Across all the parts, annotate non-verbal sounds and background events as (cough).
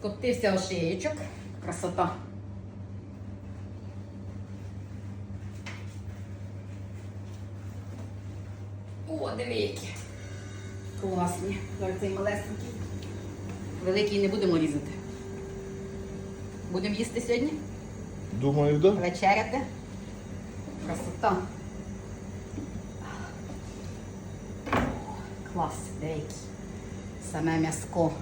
Скоптився ошиєчок. Красота. О, диви які. Класні. Зараз цей малесенький. Великий не будемо різати. Будемо їсти сьогодні? Думаю, да? Вечеряти. Красота. Клас, деякий. Саме м'яско.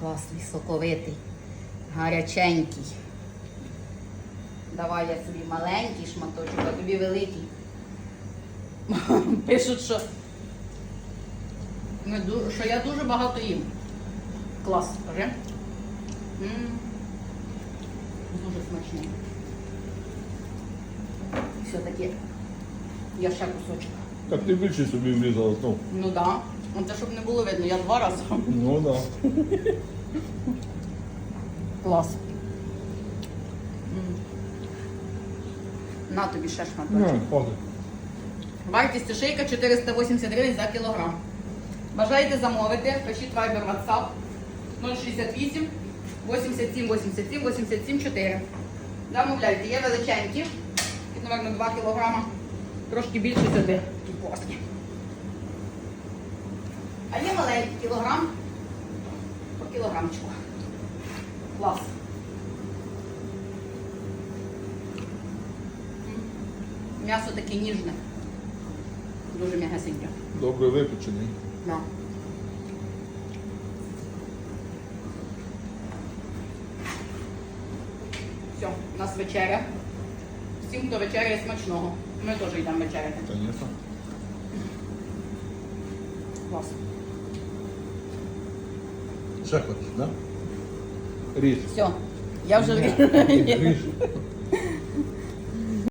Класний, соковитий, гаряченький. Давай я собі маленький шматочок, а тобі великий. (laughs) Пишуть, що, ми що я дуже багато їм. Клас, скажи. Дуже смачний. Все-таки я ще кусочок. Так ти більше собі влізала знов. Ну так. Да. Ну, Це щоб не було видно, я два рази. Ну да. Клас. М. На тобі ще шматочок. Ну, хватить. Вартість шийка 480 гривень за кілограм. Бажаєте замовити, пишіть Viber WhatsApp 068 87 87 87 4. Замовляйте, є величенькі, під, напевно, 2 кілограма, трошки більше сюди. Такі класні. А є маленькі кілограм по кілограмчику. Клас. М'ясо таке ніжне. Дуже м'ягесеньке. Добре випечений. Да. Все, у нас вечеря. Всім, хто вечеряє смачного. Ми теж йдемо вечеряти. Звісно. Клас. Ще хочеш, да? Ріж. Все, я вже Ні, ріжу. Ріж. (laughs)